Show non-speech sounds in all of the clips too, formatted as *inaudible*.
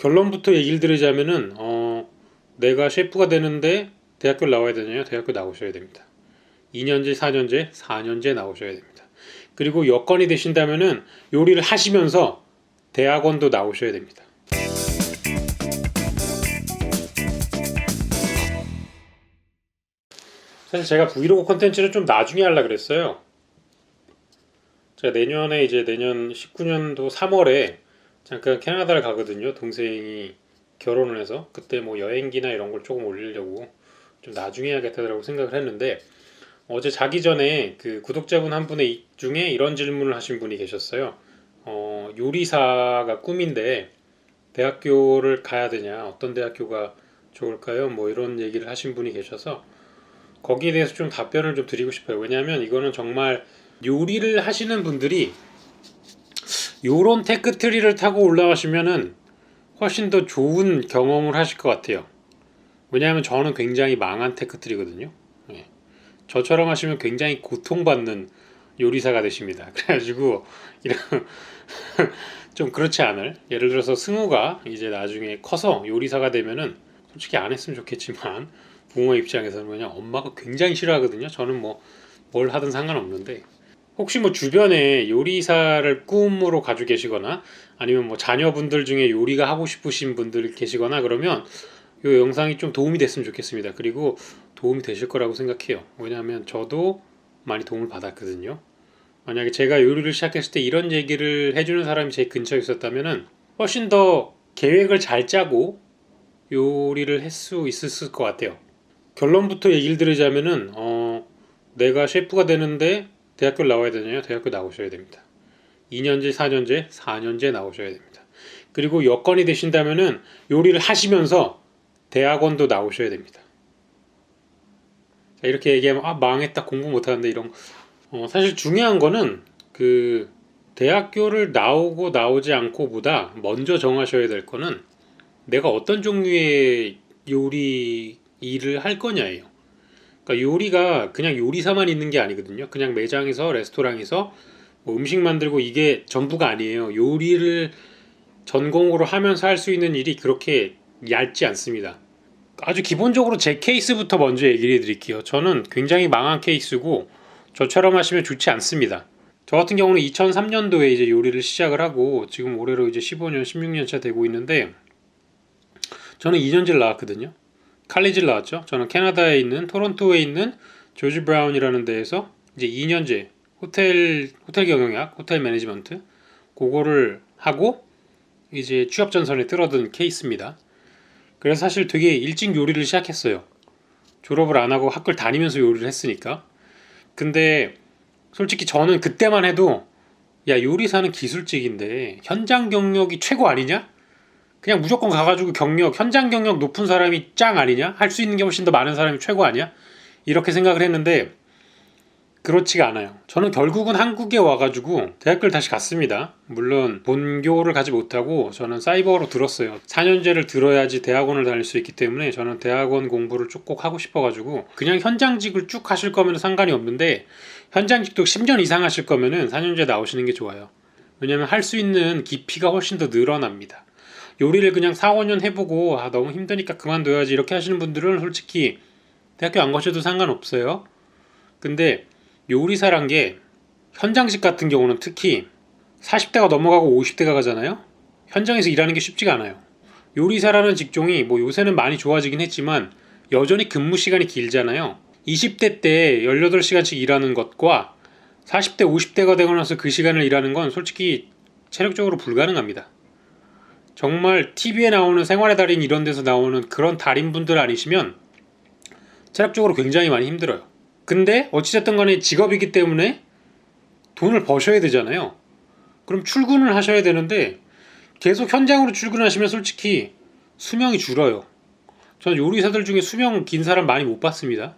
결론부터 얘기를 드리자면은 어, 내가 셰프가 되는데 대학교를 나와야 되냐요? 대학교 나오셔야 됩니다. 2년제, 4년제, 4년제 나오셔야 됩니다. 그리고 여건이 되신다면은 요리를 하시면서 대학원도 나오셔야 됩니다. 사실 제가 브이로그 콘텐츠를 좀 나중에 하려 그랬어요. 제가 내년에 이제 내년 19년도 3월에 잠깐 캐나다를 가거든요. 동생이 결혼을 해서 그때 뭐 여행기나 이런 걸 조금 올리려고 좀 나중에 해야겠다라고 생각을 했는데 어제 자기 전에 그 구독자분 한 분의 중에 이런 질문을 하신 분이 계셨어요. 어, 요리사가 꿈인데 대학교를 가야 되냐, 어떤 대학교가 좋을까요? 뭐 이런 얘기를 하신 분이 계셔서 거기에 대해서 좀 답변을 좀 드리고 싶어요. 왜냐하면 이거는 정말 요리를 하시는 분들이 요런 테크 트리를 타고 올라가시면은 훨씬 더 좋은 경험을 하실 것 같아요. 왜냐하면 저는 굉장히 망한 테크 트리거든요. 예. 저처럼 하시면 굉장히 고통받는 요리사가 되십니다. *laughs* 그래가지고 이런 *laughs* 좀 그렇지 않을 예를 들어서 승우가 이제 나중에 커서 요리사가 되면은 솔직히 안 했으면 좋겠지만 부모 입장에서는 그냥 엄마가 굉장히 싫어하거든요. 저는 뭐 뭘 하든 상관없는데 혹시 뭐 주변에 요리사를 꿈으로 가지고 계시거나 아니면 뭐 자녀분들 중에 요리가 하고 싶으신 분들 계시거나 그러면 이 영상이 좀 도움이 됐으면 좋겠습니다. 그리고 도움이 되실 거라고 생각해요. 왜냐하면 저도 많이 도움을 받았거든요. 만약에 제가 요리를 시작했을 때 이런 얘기를 해주는 사람이 제 근처에 있었다면은 훨씬 더 계획을 잘 짜고 요리를 할 수 있었을 것 같아요. 결론부터 얘기를 드리자면은 어, 내가 셰프가 되는데 대학교를 나와야 되냐요? 대학교 나오셔야 됩니다. 2년제, 4년제, 4년제 나오셔야 됩니다. 그리고 여건이 되신다면은 요리를 하시면서 대학원도 나오셔야 됩니다. 자, 이렇게 얘기하면 아 망했다 공부 못하는데 이런 어, 사실 중요한 거는 그 대학교를 나오고 나오지 않고보다 먼저 정하셔야 될 거는 내가 어떤 종류의 요리 일을 할 거냐예요. 그러니까 요리가 그냥 요리사만 있는 게 아니거든요. 그냥 매장에서 레스토랑에서 뭐 음식 만들고 이게 전부가 아니에요. 요리를 전공으로 하면서 할 수 있는 일이 그렇게 얇지 않습니다. 아주 기본적으로 제 케이스부터 먼저 얘기를 해드릴게요. 저는 굉장히 망한 케이스고 저처럼 하시면 좋지 않습니다. 저 같은 경우는 2003년도에 이제 요리를 시작을 하고 지금 올해로 이제 15년, 16년 차 되고 있는데 저는 2년제를 나왔거든요. 칼리지를 나왔죠. 저는 캐나다에 있는 토론토에 있는 조지 브라운이라는 데에서 이제 2년제 호텔 호텔 경영학, 호텔 매니지먼트 그거를 하고 이제 취업 전선에 들어든 케이스입니다. 그래서 사실 되게 일찍 요리를 시작했어요. 졸업을 안 하고 학교를 다니면서 요리를 했으니까. 근데 솔직히 저는 그때만 해도 야 요리사는 기술직인데 현장 경력이 최고 아니냐? 그냥 무조건 가가지고 경력 현장 경력 높은 사람이 짱 아니냐? 할 수 있는 게 훨씬 더 많은 사람이 최고 아니야? 이렇게 생각을 했는데 그렇지가 않아요. 저는 결국은 한국에 와가지고 대학교를 다시 갔습니다. 물론 본교를 가지 못하고 저는 사이버로 들었어요. 4년제를 들어야지 대학원을 다닐 수 있기 때문에 저는 대학원 공부를 쭉 꼭 하고 싶어가지고 그냥 현장직을 쭉 하실 거면 상관이 없는데 현장직도 10년 이상 하실 거면은 4년제 나오시는 게 좋아요. 왜냐면 할 수 있는 깊이가 훨씬 더 늘어납니다. 요리를 그냥 4, 5년 해보고 아 너무 힘드니까 그만둬야지 이렇게 하시는 분들은 솔직히 대학교 안 가셔도 상관없어요. 근데 요리사란 게 현장직 같은 경우는 특히 40대가 넘어가고 50대가 가잖아요. 현장에서 일하는 게 쉽지가 않아요. 요리사라는 직종이 뭐 요새는 많이 좋아지긴 했지만 여전히 근무 시간이 길잖아요. 20대 때 18시간씩 일하는 것과 40대, 50대가 되고 나서 그 시간을 일하는 건 솔직히 체력적으로 불가능합니다. 정말 TV에 나오는 생활의 달인 이런 데서 나오는 그런 달인분들 아니시면 체력적으로 굉장히 많이 힘들어요. 근데 어찌됐든 간에 직업이기 때문에 돈을 버셔야 되잖아요. 그럼 출근을 하셔야 되는데 계속 현장으로 출근하시면 솔직히 수명이 줄어요. 저는 요리사들 중에 수명 긴 사람 많이 못 봤습니다.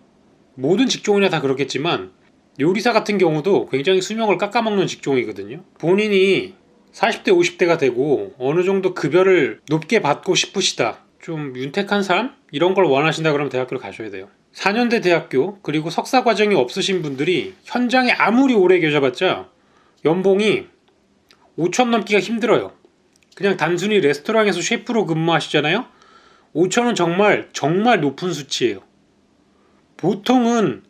모든 직종이나 다 그렇겠지만 요리사 같은 경우도 굉장히 수명을 깎아먹는 직종이거든요. 본인이 40대, 50대가 되고 어느 정도 급여를 높게 받고 싶으시다. 좀 윤택한 삶? 이런 걸 원하신다 그러면 대학교를 가셔야 돼요. 4년대 대학교 그리고 석사 과정이 없으신 분들이 현장에 아무리 오래 계셔봤자 연봉이 5천 넘기가 힘들어요. 그냥 단순히 레스토랑에서 셰프로 근무하시잖아요. 5천원 정말 정말 높은 수치예요. 보통은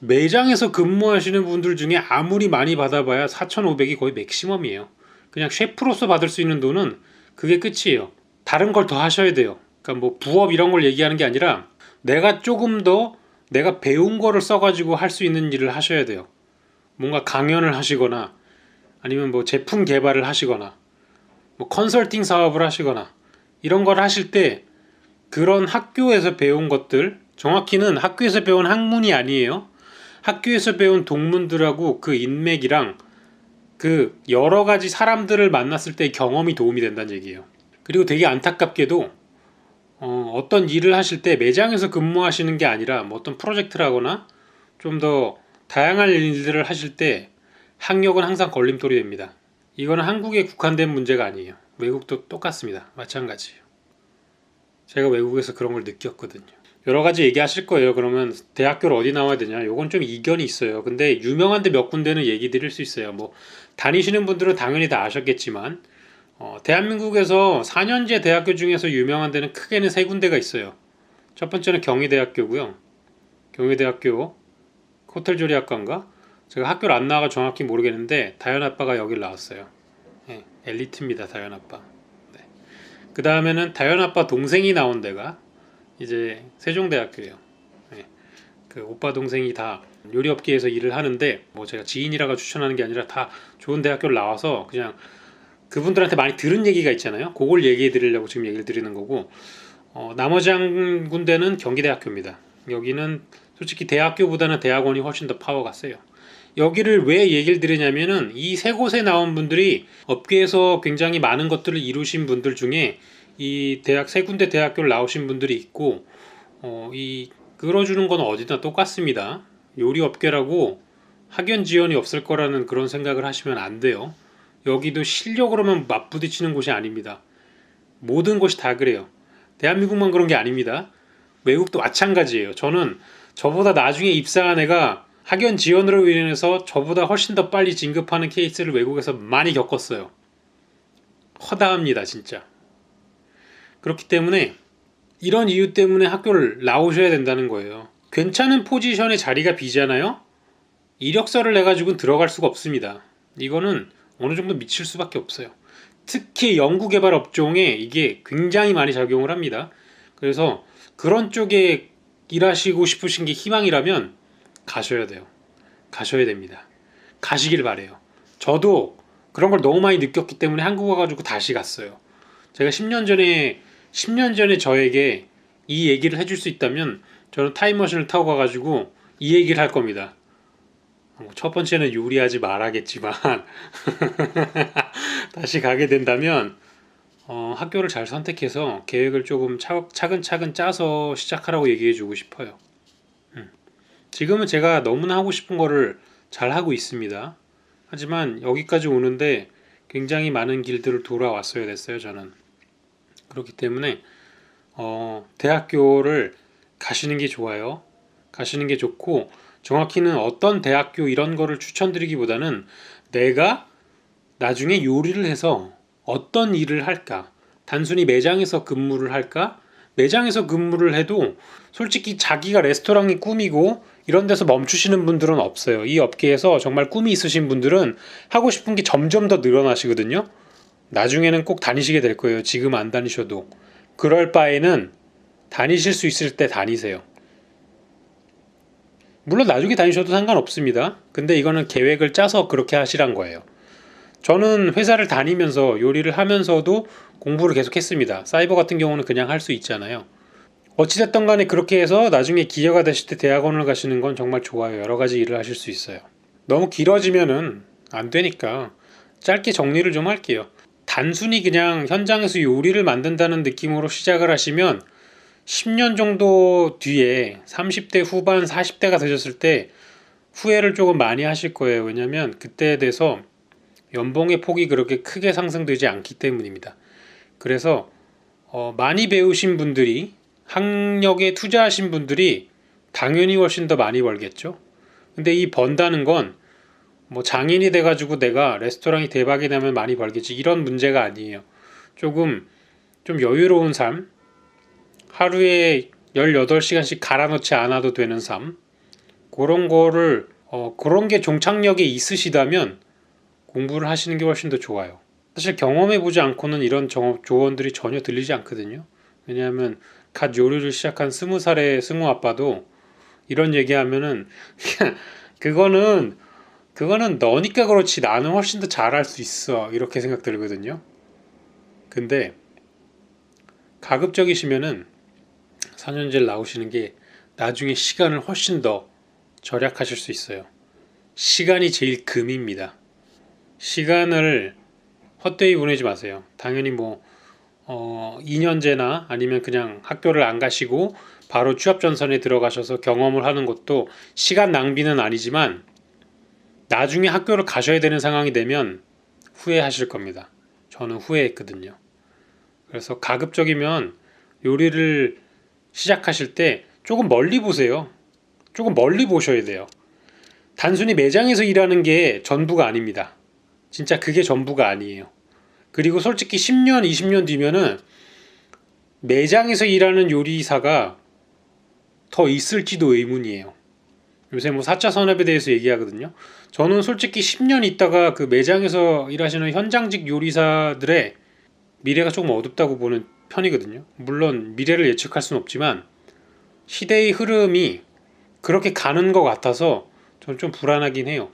매장에서 근무하시는 분들 중에 아무리 많이 받아봐야 4,500이 거의 맥시멈이에요. 그냥 셰프로서 받을 수 있는 돈은 그게 끝이에요. 다른 걸 더 하셔야 돼요. 그러니까 뭐 부업 이런 걸 얘기하는 게 아니라 내가 조금 더 내가 배운 거를 써가지고 할 수 있는 일을 하셔야 돼요. 뭔가 강연을 하시거나 아니면 뭐 제품 개발을 하시거나 뭐 컨설팅 사업을 하시거나 이런 걸 하실 때 그런 학교에서 배운 것들 정확히는 학교에서 배운 학문이 아니에요. 학교에서 배운 동문들하고 그 인맥이랑 그 여러 가지 사람들을 만났을 때 경험이 도움이 된다는 얘기예요. 그리고 되게 안타깝게도 어, 어떤 일을 하실 때 매장에서 근무하시는 게 아니라 뭐 어떤 프로젝트라거나 좀 더 다양한 일들을 하실 때 학력은 항상 걸림돌이 됩니다. 이거는 한국에 국한된 문제가 아니에요. 외국도 똑같습니다. 마찬가지예요. 제가 외국에서 그런 걸 느꼈거든요. 여러 가지 얘기하실 거예요. 그러면 대학교를 어디 나와야 되냐? 요건 좀 이견이 있어요. 근데 유명한 데 몇 군데는 얘기 드릴 수 있어요. 뭐 다니시는 분들은 당연히 다 아셨겠지만 어, 대한민국에서 4년제 대학교 중에서 유명한 데는 크게는 세 군데가 있어요. 첫 번째는 경희대학교고요. 경희대학교 호텔조리학과인가? 제가 학교를 안 나와가 정확히 모르겠는데 다현 아빠가 여길 나왔어요. 네, 엘리트입니다, 다현 아빠. 네. 그 다음에는 다현 아빠 동생이 나온 데가 이제 세종대학교예요. 네. 그 오빠 동생이 다 요리업계에서 일을 하는데 뭐 제가 지인이라가 추천하는 게 아니라 다 좋은 대학교를 나와서 그냥 그분들한테 많이 들은 얘기가 있잖아요. 그걸 얘기해 드리려고 지금 얘기를 드리는 거고 어, 나머지 한 군데는 경기대학교입니다. 여기는 솔직히 대학교보다는 대학원이 훨씬 더 파워가 세요. 여기를 왜 얘기를 드리냐면은 이 세 곳에 나온 분들이 업계에서 굉장히 많은 것들을 이루신 분들 중에 이 대학 세 군데 대학교를 나오신 분들이 있고 어, 이 끌어주는 건 어디나 똑같습니다. 요리 업계라고 학연 지원이 없을 거라는 그런 생각을 하시면 안 돼요. 여기도 실력으로만 맞부딪히는 곳이 아닙니다. 모든 곳이 다 그래요. 대한민국만 그런 게 아닙니다. 외국도 마찬가지예요. 저는 저보다 나중에 입사한 애가 학연 지원으로 인해서 저보다 훨씬 더 빨리 진급하는 케이스를 외국에서 많이 겪었어요. 허다합니다, 진짜. 그렇기 때문에 이런 이유 때문에 학교를 나오셔야 된다는 거예요. 괜찮은 포지션에 자리가 비잖아요? 이력서를 내가지고 들어갈 수가 없습니다. 이거는 어느 정도 미칠 수밖에 없어요. 특히 연구개발 업종에 이게 굉장히 많이 작용을 합니다. 그래서 그런 쪽에 일하시고 싶으신 게 희망이라면 가셔야 돼요. 가셔야 됩니다. 가시길 바래요. 저도 그런 걸 너무 많이 느꼈기 때문에 한국 와가지고 다시 갔어요. 제가 10년 전에 10년 전에 저에게 이 얘기를 해줄 수 있다면 저는 타임머신을 타고 가가지고 이 얘기를 할 겁니다. 어, 첫 번째는 요리하지 말아겠지만 *laughs* 다시 가게 된다면 어, 학교를 잘 선택해서 계획을 조금 차, 차근차근 짜서 시작하라고 얘기해주고 싶어요. 음. 지금은 제가 너무나 하고 싶은 거를 잘 하고 있습니다. 하지만 여기까지 오는데 굉장히 많은 길들을 돌아왔어야 됐어요. 저는 그렇기 때문에 어, 대학교를 가시는 게 좋아요. 가시는 게 좋고 정확히는 어떤 대학교 이런 거를 추천드리기보다는 내가 나중에 요리를 해서 어떤 일을 할까? 단순히 매장에서 근무를 할까? 매장에서 근무를 해도 솔직히 자기가 레스토랑이 꿈이고 이런 데서 멈추시는 분들은 없어요. 이 업계에서 정말 꿈이 있으신 분들은 하고 싶은 게 점점 더 늘어나시거든요. 나중에는 꼭 다니시게 될 거예요. 지금 안 다니셔도. 그럴 바에는 다니실 수 있을 때 다니세요. 물론 나중에 다니셔도 상관없습니다. 근데 이거는 계획을 짜서 그렇게 하시란 거예요. 저는 회사를 다니면서 요리를 하면서도 공부를 계속 했습니다. 사이버 같은 경우는 그냥 할 수 있잖아요. 어찌됐든 간에 그렇게 해서 나중에 기회가 되실 때 대학원을 가시는 건 정말 좋아요. 여러 가지 일을 하실 수 있어요. 너무 길어지면은 안 되니까 짧게 정리를 좀 할게요. 단순히 그냥 현장에서 요리를 만든다는 느낌으로 시작을 하시면 10년 정도 뒤에 30대 후반 40대가 되셨을 때 후회를 조금 많이 하실 거예요. 왜냐면 그때에 대해서 연봉의 폭이 그렇게 크게 상승되지 않기 때문입니다. 그래서 어, 많이 배우신 분들이 학력에 투자하신 분들이 당연히 훨씬 더 많이 벌겠죠. 근데 이 번다는 건 뭐 장인이 돼가지고 내가 레스토랑이 대박이 나면 많이 벌겠지 이런 문제가 아니에요. 조금 좀 여유로운 삶, 하루에 18시간씩 갈아넣지 않아도 되는 삶, 그런 거를, 어, 그런 게 종착역에 있으시다면 공부를 하시는 게 훨씬 더 좋아요. 사실 경험해보지 않고는 이런 정- 조언들이 전혀 들리지 않거든요. 왜냐하면 갓 요리를 시작한 스무 살의 승우 아빠도 이런 얘기하면은 *laughs* 그거는 그거는 너니까 그렇지 나는 훨씬 더 잘할 수 있어 이렇게 생각 들거든요. 근데 가급적이시면은 4년제를 나오시는 게 나중에 시간을 훨씬 더 절약하실 수 있어요. 시간이 제일 금입니다. 시간을 헛되이 보내지 마세요. 당연히 뭐 어, 2년제나 아니면 그냥 학교를 안 가시고 바로 취업 전선에 들어가셔서 경험을 하는 것도 시간 낭비는 아니지만 나중에 학교를 가셔야 되는 상황이 되면 후회하실 겁니다. 저는 후회했거든요. 그래서 가급적이면 요리를 시작하실 때 조금 멀리 보세요. 조금 멀리 보셔야 돼요. 단순히 매장에서 일하는 게 전부가 아닙니다. 진짜 그게 전부가 아니에요. 그리고 솔직히 10년, 20년 뒤면은 매장에서 일하는 요리사가 더 있을지도 의문이에요. 요새 뭐 4차 산업에 대해서 얘기하거든요. 저는 솔직히 10년 있다가 그 매장에서 일하시는 현장직 요리사들의 미래가 조금 어둡다고 보는 편이거든요. 물론 미래를 예측할 수는 없지만 시대의 흐름이 그렇게 가는 것 같아서 저는 좀 불안하긴 해요.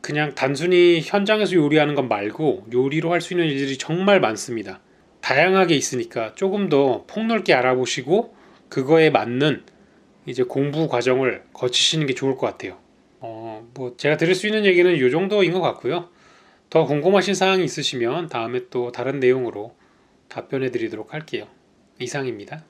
그냥 단순히 현장에서 요리하는 것 말고 요리로 할 수 있는 일들이 정말 많습니다. 다양하게 있으니까 조금 더 폭넓게 알아보시고 그거에 맞는 이제 공부 과정을 거치시는 게 좋을 것 같아요. 어, 뭐 제가 드릴 수 있는 얘기는 이 정도인 것 같고요. 더 궁금하신 사항이 있으시면 다음에 또 다른 내용으로 답변해 드리도록 할게요. 이상입니다.